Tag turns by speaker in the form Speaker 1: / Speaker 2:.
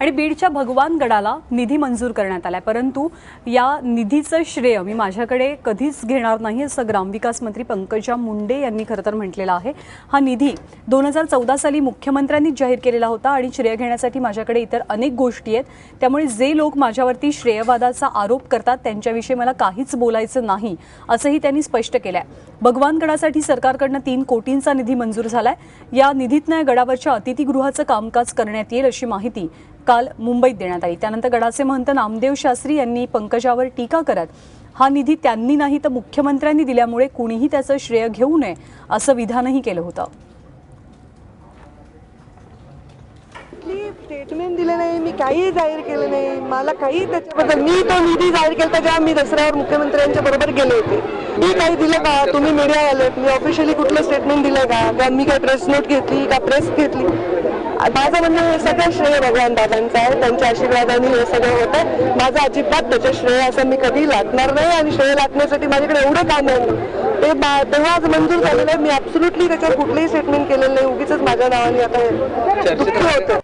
Speaker 1: आणि बीडच्या भगवान गडाला निधी मंजूर करण्यात आलाय. परंतु या निधीचं श्रेय मी माझ्याकडे कधीच घेणार नाही असं ग्रामविकास मंत्री पंकजा मुंडे यांनी खरं तर म्हटलेलं आहे. हा निधी दोन हजार चौदा साली मुख्यमंत्र्यांनीच जाहीर केलेला होता आणि श्रेय घेण्यासाठी माझ्याकडे इतर अनेक गोष्टी आहेत. त्यामुळे जे लोक माझ्यावरती श्रेयवादाचा आरोप करतात त्यांच्याविषयी मला काहीच बोलायचं नाही असंही त्यांनी स्पष्ट केलं आहे भगवानगडासाठी सरकारकडनं तीन कोटींचा निधी मंजूर झालाय. या निधीतनं या गडावरच्या अतिथीगृहाचं कामकाज करण्यात येईल अशी माहिती काल मुंबईत देण्यात आली. त्यानंतर गडाचे महंत नामदेव शास्त्री यांनी पंकजावर टीका करत हा निधी त्यांनी नाही तर मुख्यमंत्र्यांनी दिल्यामुळे कुणीही त्याचं श्रेय घेऊ नये असं विधानही केलं होतं.
Speaker 2: स्टेटमेंट दिलं नाही मी काही जाहीर केलं नाही. मला काही त्याच्याबद्दल मी तो निधी जाहीर केला जेव्हा मी दसऱ्यावर मुख्यमंत्र्यांच्या बरोबर गेले होते. मी काही दिलं का? तुम्ही मीडिया आलेत मी ऑफिशियली कुठलं स्टेटमेंट दिलं का? मी काही प्रेस नोट घेतली का प्रेस घेतली? माझं म्हणजे हे सगळं श्रेय भगवान दादांचं आहे. त्यांच्या आशीर्वादाने हे सगळं होतं माझं अजिबात त्याचं श्रेय असं मी कधी लागणार नाही आणि श्रेय लागण्यासाठी माझ्याकडे एवढं काम आहे. ते तेव्हा आज मंजूर झालेलं आहे. मी ॲब्सोल्युटली त्याच्यावर कुठलंही स्टेटमेंट केलेलं नाही. उगीच माझ्या नावाने आता हे दुःख होतं.